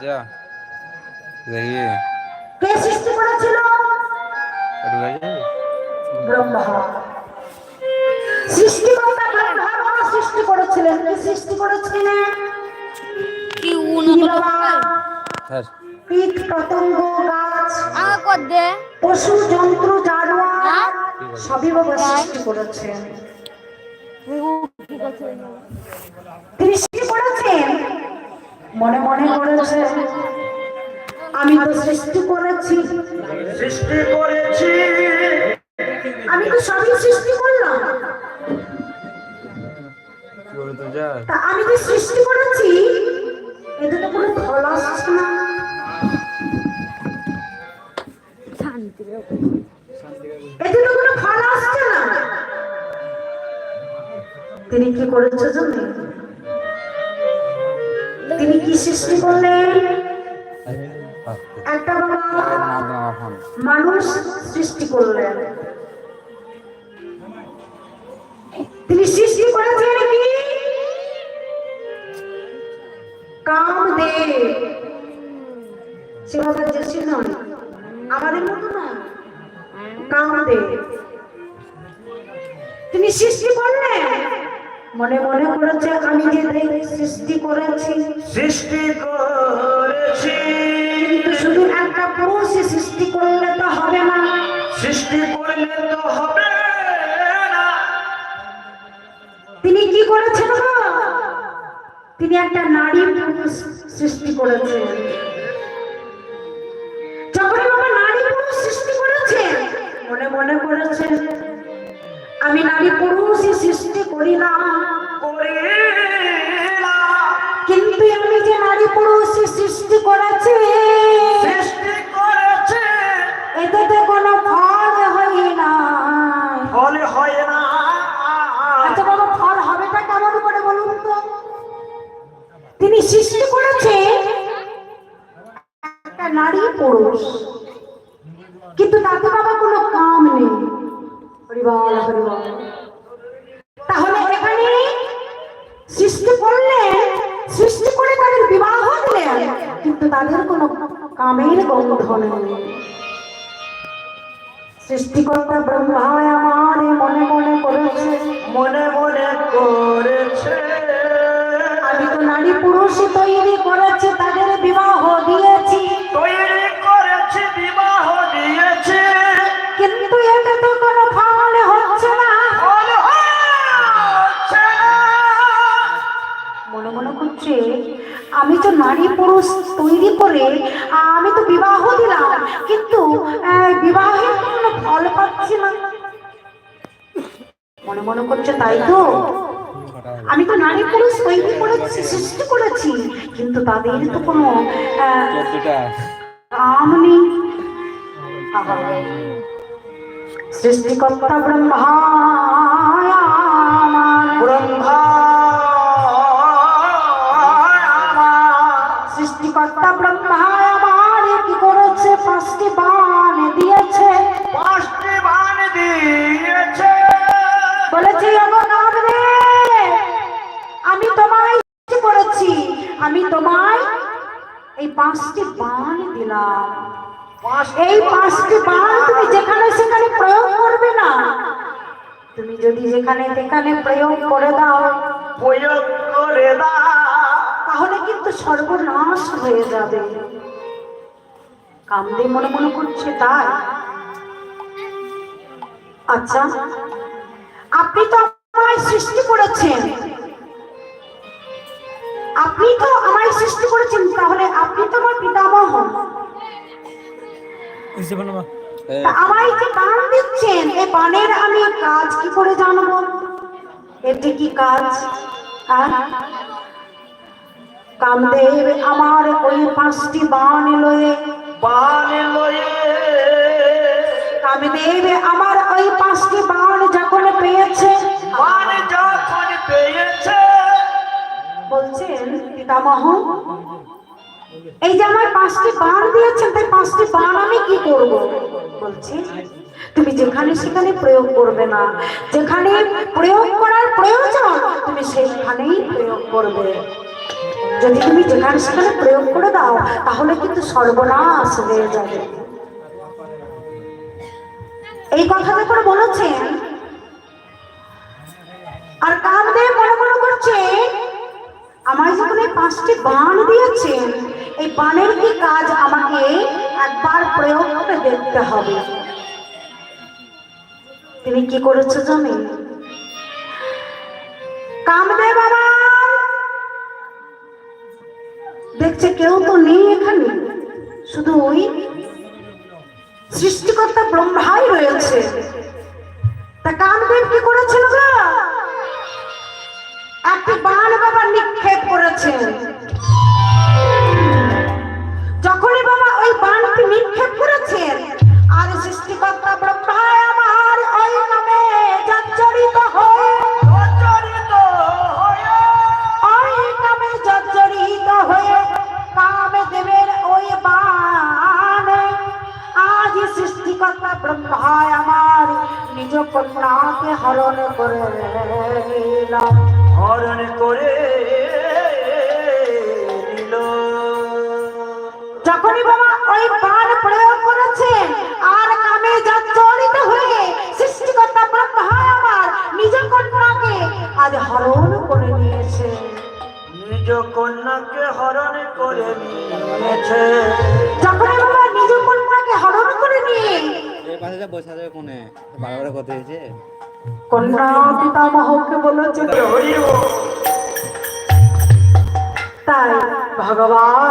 যা। দেখি কে সৃষ্টি করেছিল? ব্রহ্মা সৃষ্টিকর্তা ব্রহ্মা বাবা সৃষ্টি করেছিলেন। কি সৃষ্টি করেছিলেন? কি হ্যাঁ। কীট পতঙ্গ গাছ পশু জন্তু জানোয়ার হ্যাঁ? সবই বাবা সৃষ্টি করেছেন। ঠিক তিনি করেছেন মনে মনে করেছে আমি তো সৃষ্টি করেছি। সৃষ্টি করেছি। আমি তো সবই সৃষ্টি করলাম। তো আমি যে সৃষ্টি করেছি এতে তো কোনো ফল আসছে না। এতে তো কোনো ফল আসছে না। তিনি কি করেছে জানেন? কি সৃষ্টি করলেন। একটা বাবা মানুষ সৃষ্টি করলেন। তিনি সৃষ্টি করেছেন কি? কামদেব। সে দেশে নয়, আমাদের মতো না কামদেব। তিনি সৃষ্টি করলেন। মনে মনে করেছে আমি যে সৃষ্টি করেছি। সৃষ্টি করেছি। কিন্তু শুধু একটা পুরুষ সৃষ্টি করলে তো হবে না। সৃষ্টি করলে তো হবে না। তিনি কি করেছেন? তিনি একটা নারী পুরুষ সৃষ্টি করেছেন। যখন বাবা নারী পুরুষ সৃষ্টি করেছেন মনে মনে করেছেন আমি নারী পুরুষই সৃষ্টি করি না। কিন্তু আমি যে নারী পুরুষ সৃষ্টি করেছি সৃষ্টি করেছে। এতে তো কোনো ফল হয় না। ফল হয় না। আচ্ছা বাবা ফল হবেটা কেমন করে বলুন তো? তিনি সৃষ্টি করেছে একটা নারী পুরুষ কিন্তু নেই তাহলে এখানে সৃষ্টি সৃষ্টি করে তাদের বিবাহ দিলেন, কিন্তু তাদের কোনো কামের গন্ধ নেই। সৃষ্টিকর্তা ব্রহ্মায় আমার মনে মনে করেছে, মনে মনে করেছে নারী পুরুষ তৈরি করে আমি তো বিবাহ দিলাম কিন্তু বিবাহের কোনো ফল পাচ্ছি না। মনে মনে করছে তাই তো। আমি তো নারী পুরুষ তৈরি করেছি সৃষ্টি করেছি কিন্তু তাদের তো কোনো কাম নেই। সৃষ্টিকর্তা ব্রহ্মা। দিলাম। এই পাঁচটি বান তুমি যেখানে সেখানে প্রয়োগ করবে না। তুমি যদি যেখানে যেখানে প্রয়োগ করে দাও প্রয়োগ করে দাও। তাহলে কিন্তু সর্বনাশ হয়ে যাবে। কামদে মনে মনে করছে তাই। আচ্ছা আপনি তো আমায় সৃষ্টি করেছেন। আপনি তো আমায় সৃষ্টি করেছেন তাহলে আপনি তো আমার পিতামহ। এই, তা আমায় যে বান দিচ্ছেন এই বানের আমি কাজ কি করে জানব? এতে কি কাজ? আর কামদেব আমার ওই পাঁচটি বান লয়ে বান লয়ে কামদেব আমার ওই পাঁচটি বান যখন পেয়েছে পিতামহ এই যে আমার পাঁচটি বান দিয়েছেন, তাই পাঁচটি বান আমি কি করব? বলছে, তুমি যেখানে সেখানে প্রয়োগ করবে না। যেখানে প্রয়োগ করার প্রয়োজন, তুমি সেইখানেই প্রয়োগ করবে। যদি তুমি যেখানে সেখানে প্রয়োগ করে দাও, তাহলে কিন্তু সর্বনাশ হয়ে যাবে। এই কথাটা করে বলেছেন, আর কামদেব মনে পাঁচটি দিয়েছেন এই কি কাজ আমাকে একবার প্রয়োগ করে দেখতে হবে? কি করেছে কামদেব আমার দেখছে কেউ তো নেই এখানে। শুধু ওই সৃষ্টিকর্তা ব্রহ্মাই রয়েছে। তা কামদেব কি করেছিল একটি বাবা নিক্ষেপ করেছেন। যখনই বাবা ওই বানটি নিক্ষেপ করেছেন আর সৃষ্টিকর্তা ব্রহ্মায় আমার ওই নামে জর্জরিত হয়ে জর্জরিত হয়ে। ওই নামে জর্জরিত হয়ে কামে দেবের ওই বান আজ সৃষ্টিকর্তা ব্রহ্মায় আমার নিজ কন্যাকে হরণ করে নিলাম। হরণ করে যখনই বাবা ওই বান প্রয়োগ করেছেন আর কামে জর্জরিত হয়ে সৃষ্টিকর্তা ব্রহ্মা আমার নিজ কন্যাকে আজ হরণ করে নিয়েছে। নিজ কন্যাকে হরণ করে নিয়েছে। যখনই বাবা নিজ কন্যাকে হরণ করে নিয়ে এই পাশে যা বসে আছে কোনে? বারবার কথা হয়েছে? কন্যা পিতামহকে বলেছে তাই ভগবান